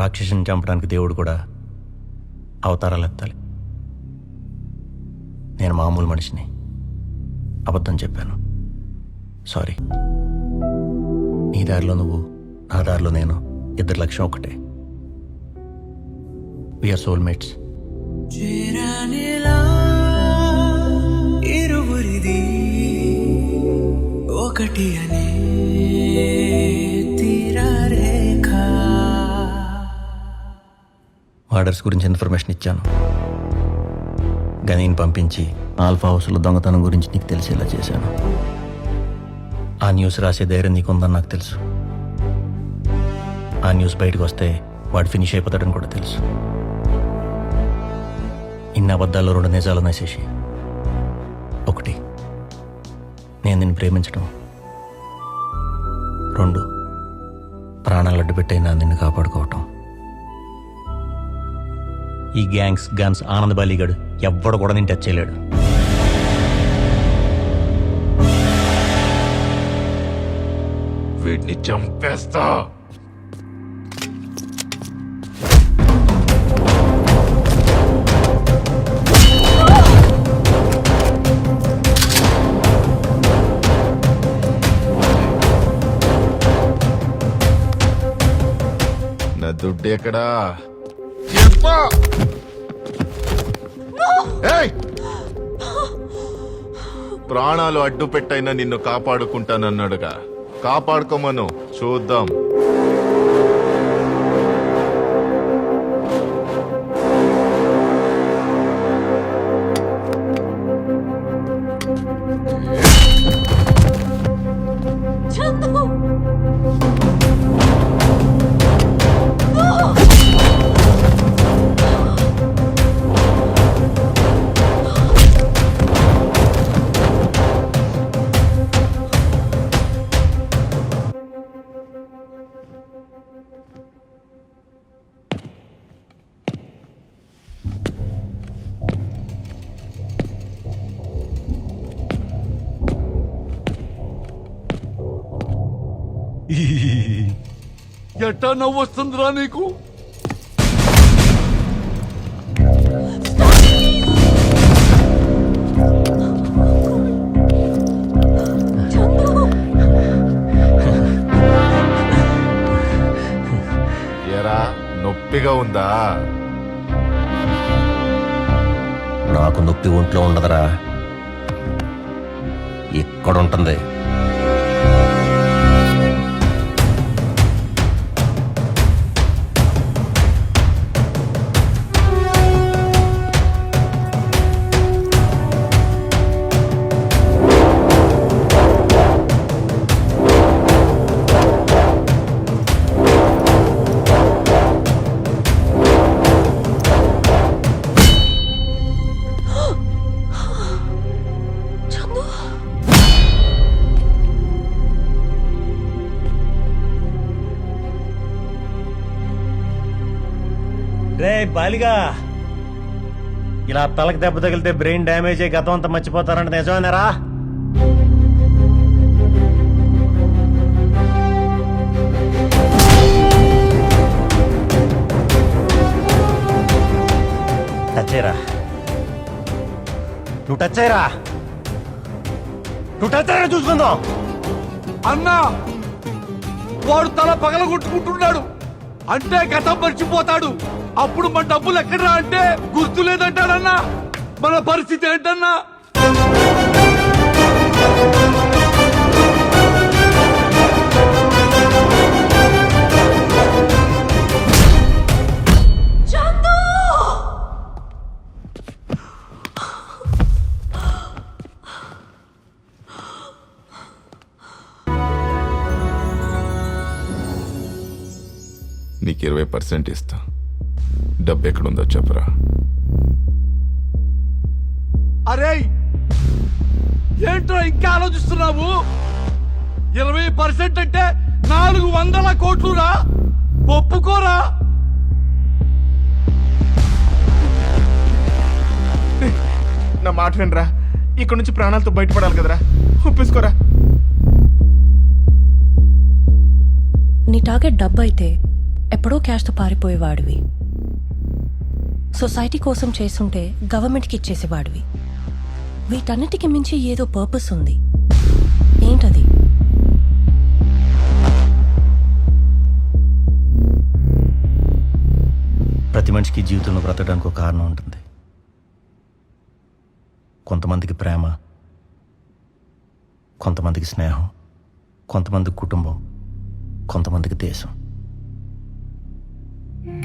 రాక్షసుని చంపడానికి దేవుడు కూడా అవతారాలు ఎత్తాలి. నేను మామూలు మనిషిని. అబద్ధం చెప్పాను. సారీ. నీ దారిలో నువ్వు నా దారిలో నేను ఇద్దరు లక్ష్యం ఒకటే. వీఆర్ సోల్మేట్స్ చేరనిలా ఇరువురిది ఒకటి అని ఆర్డర్స్ గురించి ఇన్ఫర్మేషన్ ఇచ్చాను. గనీని పంపించి ఆల్ఫా హౌస్లో దొంగతనం గురించి నీకు తెలిసేలా చేశాను. ఆ న్యూస్ రాసే ధైర్యం నీకుందని నాకు తెలుసు. ఆ న్యూస్ బయటకు వస్తే వాడు ఫినిష్ అయిపోతాడని కూడా తెలుసు. ఇన్ని అబద్ధాల్లో రెండు నిజాలు ఉన్నాయి శశి ఒకటి నేను నిన్ను ప్రేమించడం రెండు ప్రాణాలు అడ్డుపెట్టైనా నిన్ను కాపాడుకోవటం. ఈ గ్యాంగ్స్ గన్స్ ఆనంద్ బాలీగాడు ఎవ్వడు కూడా నేను టచ్ చేయలేడు. వీడిని చంపేస్తా. నా దుడ్డు ఎక్కడా? ప్రాణాలు అడ్డు పెట్టైనా నిన్ను కాపాడుకుంటానన్నాడుగా. కాపాడుకోమను. చూద్దాం. ఎట్టా నవ్వు వస్తుందిరా నీకు? ఎరా నొప్పిగా ఉందా? నాకు నొప్పి ఒంట్లో ఉండదురా. ఇక్కడ బాలిగా. ఇలా తలకు దెబ్బ తగిలితే బ్రెయిన్ డ్యామేజ్ అయ్యి గతం అంతా మర్చిపోతారంటే. నిజమేనారా? టచ్ అయ్యరా నువ్వు టచ్ అయ్యరా నువ్వు టచ్ అయ్యరా చూసుకుందాం. అన్నా వాడు తల పగలగొట్టుకుంటున్నాడు. అంటే గతం మర్చిపోతాడు. అప్పుడు మన డబ్బులు ఎక్కడరా అంటే గుర్తు లేదంటాడన్నా. మన పరిస్థితి ఏంటన్నా? నీకు ఇరవై పర్సెంట్ ఇస్తా. డబ్బు ఎక్కడుందో చెప్పరా. అరే! ఏంట్రా ఇంకా ఆలోచిస్తున్నావు? ఇరవై పర్సెంట్ అంటే నాలుగు వందల కోట్లురా? ఒప్పుకోరా? నా మాట వినరా? ఇక్కడ నుంచి ప్రాణాలతో బయటపడాలి కదరా? ఒప్పేసుకోరా? నీ టార్గెట్ డబ్బు అయితే ఎప్పుడో క్యాష్తో పారిపోయేవాడివి. సొసైటీ కోసం చేస్తుంటే గవర్నమెంట్కి ఇచ్చేసేవాడివి. వీటన్నిటికి మించి ఏదో పర్పస్ ఉంది. ఏంటది? ప్రతి మనిషికి జీవితంలో బ్రతకడానికి ఒక కారణం ఉంటుంది. కొంతమందికి ప్రేమ కొంతమందికి స్నేహం కొంతమందికి కుటుంబం కొంతమందికి దేశం.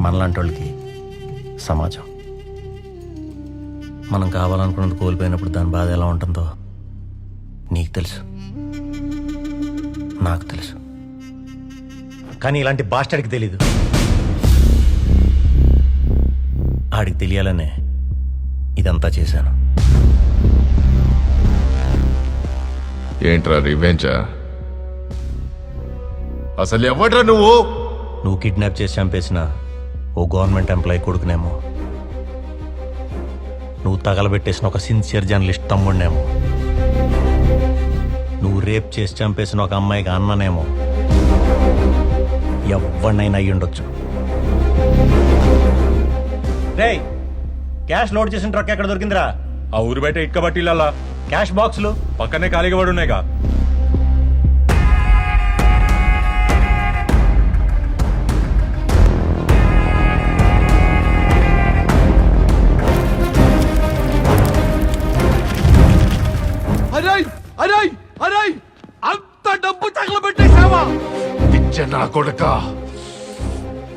మనలాంటి వాళ్ళకి సమాజం. మనం కావాలనుకున్నది కోల్పోయినప్పుడు దాని బాధ ఎలా ఉంటుందో నీకు తెలుసు. నాకు తెలుసు. కానీ ఇలాంటి బాస్టర్కి తెలీదు. ఆడికి తెలియాలనే ఇదంతా చేశాను. ఏంట్రా రివెంజా? అసలు ఎవడ్రా నువ్వు? నువ్వు కిడ్నాప్ చేసి చంపేసిన ఓ గవర్నమెంట్ ఎంప్లాయీ కొడుకునేమో. నువ్వు తగలబెట్టేసిన ఒక సిన్సియర్ జర్నలిస్ట్ తమ్ముడినేమో. నువ్వు రేప్ చేసి చంపేసిన ఒక అమ్మాయికి అన్ననేమో. ఎవరినైనా అయ్యి ఉండొచ్చు రేయ్ క్యాష్ లోడ్ చేసిన ట్రక్ ఎక్కడ దొరికిందిరా? ఆ ఊరు బయట ఇటుక క్యాష్ బాక్సులు? పక్కనే ఖాళీగా పడి అరే అరే అంత డబ్బు తగలబెట్టేశావా? పిచ్చ నా కొడుక.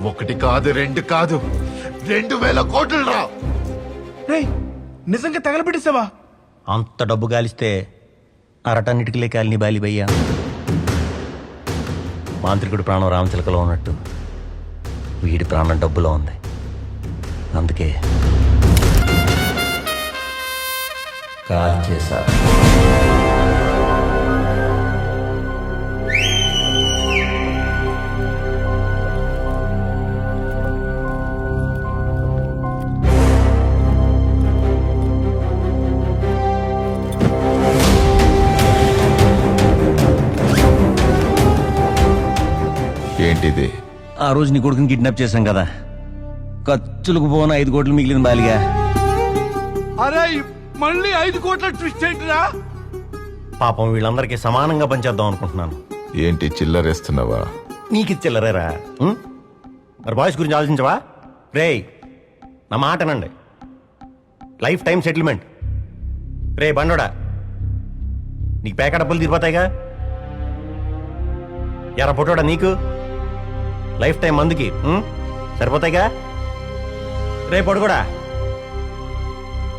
ఒకటి కాదు రెండు కాదు. రెండు వేల కోట్లు రా. నిజంగా తగలబెట్టేసావా అంత డబ్బు గాలిస్తే అరటన్నిటికి లేకాలిని బాలిబయ్యా మాంత్రికుడి ప్రాణం రామచిలకలో ఉన్నట్టు. వీడి ప్రాణం డబ్బులో ఉంది. అందుకే. కాల్ చేశా ఏంటిది? ఆ రోజు నీ కొడుకుని కిడ్నాప్ చేశాం కదా. ఖర్చులకు పోన ఐదు కోట్లు మిగిలిన బాలిగా. అరే మళ్ళీ ఐదు కోట్ల ట్విస్ట్ ఏంటిరా? పాపం వీళ్ళందరికీ సమానంగా పనిచేద్దాం అనుకుంటున్నాను. ఏంటి చిల్లరేస్తున్నావా? నీకు ఇచ్చెల్లరేరా ఉం? మరి బాయ్స్ గురించి ఆలోచించవా? రేయ్ నా మాటనండి లైఫ్ టైం సెటిల్మెంట్. రే బండోడా. నీకు పేక డబ్బులు తీరిపోతాయిగా? ఎరా పొట్టోడా నీకు? లైఫ్ టైం మందుకి సరిపోతాయిగా? రేపటి కూడా.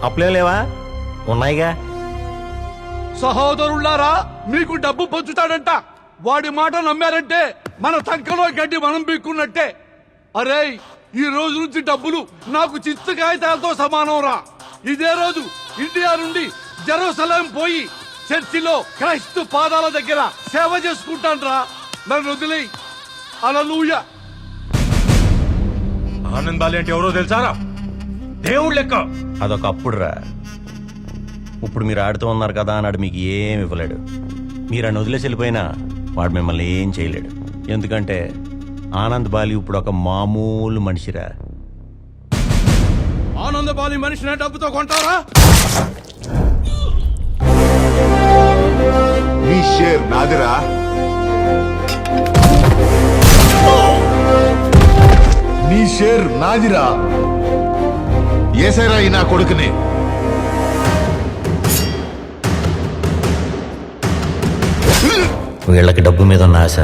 అప్పులే లేవా? ఉన్నాయిగా? సహోదరులారా మీకు డబ్బు పంచుతాడంట వాడి మాట నమ్మారంటే మన సంఖలో గడ్డి మనం పీక్కున్నట్టే అరే ఈ రోజు నుంచి డబ్బులు నాకు చిత్తు కాగితాలతో సమానం రా. ఇదే రోజు ఇండియా నుండి జెరూసలేం పోయి చర్చిలో క్రైస్తు పాదాల దగ్గర సేవ చేసుకుంటాను రా నన్ను వదిలే అలలుయ ఆనంద్ బాలి అంటే ఎవరో తెలుసారా దేవుడు లెక్క. అదొక అప్పుడు రా. ఇప్పుడు మీరు ఆడుతూ ఉన్నారు కదా అన్నాడు మీకు ఏం ఇవ్వలేడు. మీరు అని వదిలేసి వెళ్ళిపోయినా వాడు మిమ్మల్ని ఏం చేయలేడు. ఎందుకంటే ఆనంద్ బాలి ఇప్పుడు ఒక మామూలు మనిషిరా ఆనందబాలి మనిషిని డబ్బుతో కొంటారా? నీ షేర్ నాదిరా. నీ షేర్ నాదిరా. ఏసైరా ఈ నా కొడుకుని? వీళ్ళకి డబ్బు మీద ఉన్న ఆశ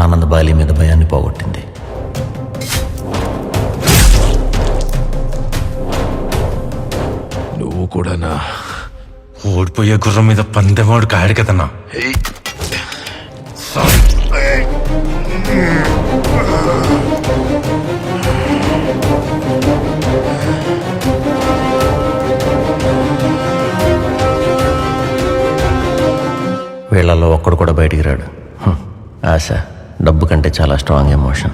ఆనంద్ బాలి మీద భయాన్ని పోగొట్టింది. నువ్వు కూడానా? ఓడిపోయే గుర్రం మీద పందెమాడు కాడు కదన్నా. పిల్లల్లో ఒక్కడు కూడా బయటికి రాడు. ఆశ. డబ్బు కంటే చాలా స్ట్రాంగ్ ఎమోషన్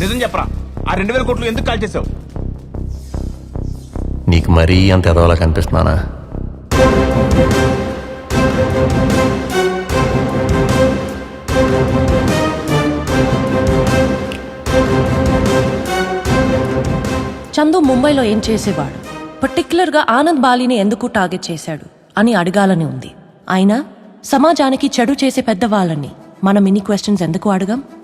నిజం చెప్పరా? ఆ రెండు వేల కోట్లు ఎందుకు కాల్ చేసావు? మరీ అంత ఎదవలా కనిపిస్తున్నానా? చందు ముంబైలో ఏం చేసేవాడు? పర్టిక్యులర్గా ఆనంద్ బాలిని ఎందుకు టార్గెట్ చేశాడు అని అడగాలని ఉంది. అయినా సమాజానికి చెడు చేసే పెద్దవాళ్ళని మనం ఇన్ని క్వశ్చన్స్ ఎందుకు అడగం?